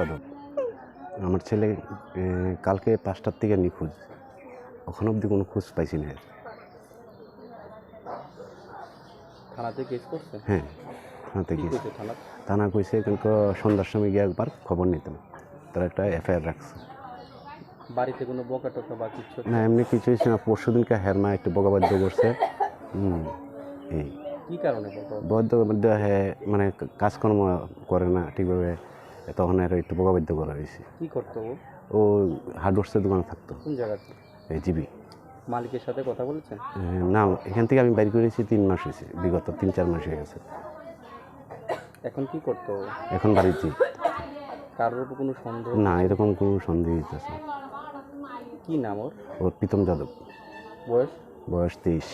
যাদব আমার ছেলে কালকে পাঁচটার থেকে নিখোঁজ। এখন অবধি কোনো খোঁজ পাইছি না। এর। থানাতে কেস করছে? হ্যাঁ থানাতে থানা কইছে কিন্তু সন্ধ্যার সময় গিয়ে একবার খবর নিতাম। তারা একটা এফআইআর রাখছে। বাড়িতে কোনো বকা টকা বা কিচ্ছু না এমনি কিছুই ছিল না। পরশু দিনকে হেরমা একটু বকা বকাবাদ্য করছে। হুম এই। কি কারণে বদ্ধ হ্যাঁ মানে কাজকর্ম করে না ঠিকভাবে। তখন আর একটু বকাবাদ্য করা হয়েছে। কি করতো ও? ও হার্ডওয়ার্সের দোকানে থাকতো। কোন জায়গাতে এই জিবি। মালিকের সাথে কথা বলেছেন? না এখান থেকে আমি বাইর করেছি তিন মাস হয়েছে বিগত তিন চার মাস হয়ে গেছে। এখন কি করতো? এখন বাড়িতে। কারোর উপর কোনো সন্দেহ? না এরকম কোনো সন্দেহ আছে কি নাম ওর? ওর প্রীতম যাদব। বয়স? বয়স তেইশ।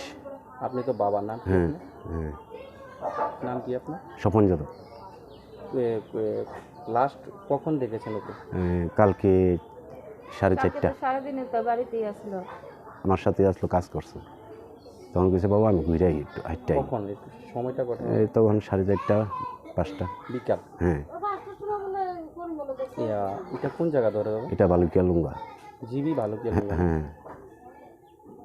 আপনি তো বাবার নাম হ্যাঁ হ্যাঁ। নাম কি আপনার? স্বপন যাদব। লাস্ট কখন দেখেছেন ওকে? কালকে সাড়ে চারটা। সারাদিনে তো বাড়িতেই আসলো। আমার সাথে আসলো কাজ করছে। তখন কিছু বাবা আমি ঘুরে একটু হাইটটাই কখন? সময়টা কখন এই তখন সাড়ে চারটা পাঁচটা। বিকাল। হ্যাঁ। ইয়া, এটা কোন জায়গা ধরে এটা বালুকিয়া লুঙ্গা। জিবি ভালো কি হ্যাঁ।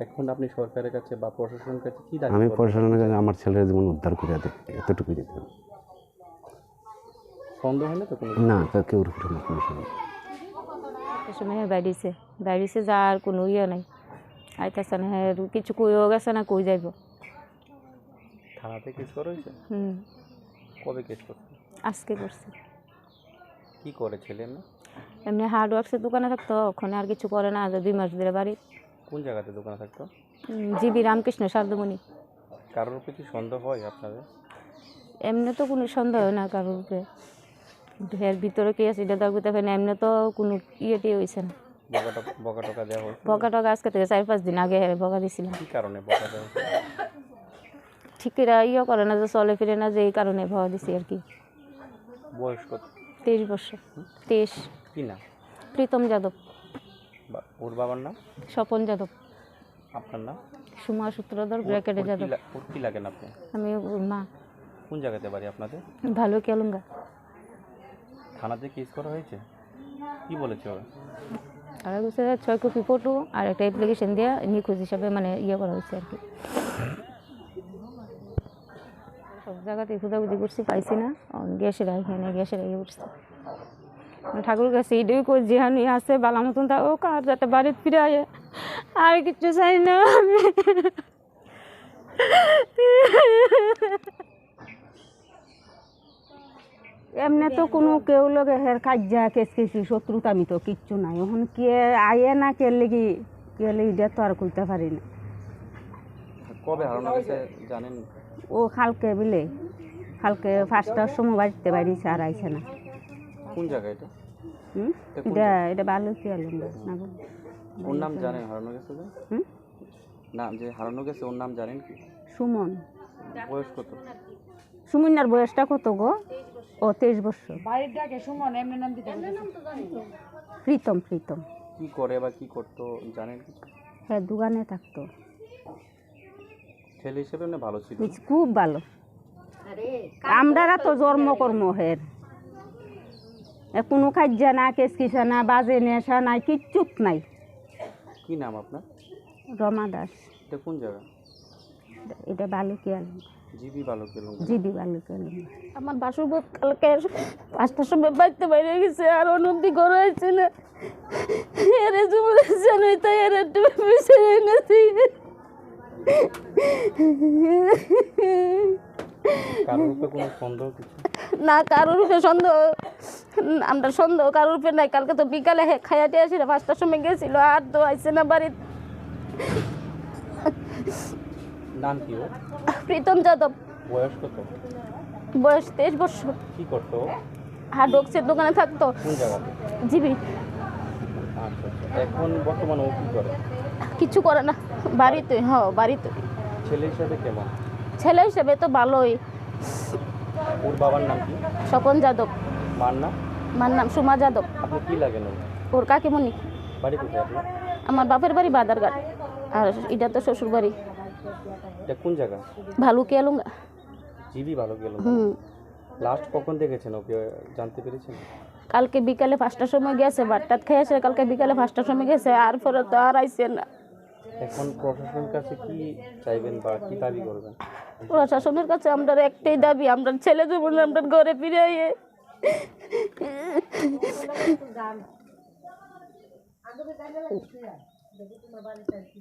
এখন আপনি সরকারের কাছে বা প্রশাসনের কাছে কি দাবি আমি প্রশাসনের কাছে আমার ছেলের জীবন উদ্ধার করে দেয় এতটুকুই দেখতে সন্দেহ হয় না তো কোনো? না তা কেউ না কোনো সময় সময় বাইরেছে বাইরেছে যার কোনো ইয়ে নাই। আইতাছে না হ্যাঁ কিছু কইও গেছে না কই যাইব? থানাতে কেস করা হয়েছে? হুম। কবে কেস করছে? আজকে করছে। কি করে ছেলে না এমনি হার্ড ওয়ার্কসের দোকানে থাকতো ওখানে আর কিছু করে না দুই মাস ধরে বাড়ি। কোন জায়গাতে দোকানে থাকতো? জিবি রামকৃষ্ণ সারদমণি কারোর উপরে কি সন্দেহ হয় আপনাদের? এমনি তো কোনো সন্দেহ হয় না কারোর উপরে। কিন্তু ভিতরে কি আছে এটা তো পারি না এমনি তো কোনো ইয়েটি হয়েছে না। বকা টকা দেওয়া হয়েছে বকা টকা আজকে থেকে চার পাঁচ দিন আগে হেরে বকা দিছিলাম। কি কারণে বকা দেওয়া ঠিক এরা ইয়ে করে না যে চলে ফিরে না যে এই কারণে ভয় দিছি আর কি। বয়স কত? তেইশ বছর। তেইশ। কি না প্রীতম যাদব। ওর বাবার নাম? স্বপন যাদব। আপনার নাম? সুমা সূত্রধর ব্র্যাকেটে যাদব। ওর কি লাগেন আপনি? আমি মা। কোন জায়গাতে বাড়ি আপনাদের? ভালো কেলুঙ্গা থানাতে কেস করা হয়েছে? কি বলেছে ওরা? তারা বলছে, ছয় কপি ফটো আর একটা অ্যাপ্লিকেশন দিয়ে নিখোঁজ হিসাবে মানে ইয়ে করা হয়েছে আর কি। সব জায়গাতে খোঁজাখুঁজি করছি, পাইছি না। গ্যাসের এখানে গ্যাসের ইয়ে করছি। ঠাকুর কাছে এটাই কই যেহানি আছে, বালা মতন তা, ও কার যাতে বাড়িতে ফিরে আয়? আর কিছু চাই না এমনি তো কোনো কেউ লগে হের কাজ্যা কেস কেসি শত্রুতা আমি তো কিচ্ছু নাই। এখন কে আয়ে না কে লেগে কে লেগে এটা তো আর কইতে পারি না। কবে হারানো গেছে জানেন? ও কালকে বিলে কালকে পাঁচটার সময় বাড়িতে বাড়িছে আর আইছে না। কোন জায়গা এটা? হুম? এটা এটা ভালো কি হলো না? ওর নাম জানেন হারানো গেছে হুম? না যে হারানো গেছে ওর নাম জানেন কি? সুমন। বয়স কত? সুমনার বয়সটা কত গো? ও তেইশ বছর। প্রীতম প্রীতম। কি করে বা কি করতো জানেন হ্যাঁ দোকানে থাকতো। ছেলে হিসেবে না ভালো ছিল? খুব ভালো। আমরা তো জন্মকর্ম হের। কোনো কাজ্যা না কেস কিসা না বাজে নেশা নাই কিচ্ছুত নাই। কি নাম আপনার? রমা দাস। এটা কোন জায়গা? এটা বালুকিয়াল জিবি আমার বাসুর কালকে পাঁচটার সময় বাড়িতে বাইরে গেছে আর ঘর না। এরে জানাই তাই একটু না কারোর সন্দেহ। আমরা সন্দেহ কারোর উপরে নাই। কালকে তো বিকালে হে খাইয়াতে আসি না। পাঁচটার সময় গেছিল আর তো আইসে না বাড়িতে। নাম কি ও প্রীতম যাদব। বয়স কত? বয়স তেইশ বছর। কি করতো? ও? হার্ড ওয়ার্কসের দোকানে থাকতো। কোন জায়গাতে জিবি আচ্ছা আচ্ছা। এখন বর্তমানে ও কি করে? কিছু করে না। বাড়িতে হ্যাঁ বাড়িতে। ছেলে হিসাবে কেমন? ছেলে হিসেবে তো ভালোই। ওর বাবার নাম কি? স্বপন যাদব। মার নাম? আমার নাম সুমা যাদব। আপনি কি লাগেন ওর? ওর কাকিমণি। বাড়ি কোথায় আপনার? আমার বাপের বাড়ি বাদারঘাট। আর এটা তো শ্বশুর বাড়ি এটা কোন জায়গা? ভালুকি আলুঙ্গা জিবি ভালো গেল হুম। লাস্ট কখন দেখেছেন ওকে? জানতে পেরেছেন? কালকে বিকালে পাঁচটার সময় গেছে বারটাত খেয়ে আসে কালকে বিকালে পাঁচটার সময় গেছে আর পরে তো আর আইসে না। এখন প্রশাসনের কাছে কি চাইবেন বা কি দাবি করবেন? প্রশাসনের কাছে আমরা একটাই দাবি আমরা ছেলে জীবন আমরা ঘরে ফিরে আইয়ে Depois uma bala está aqui.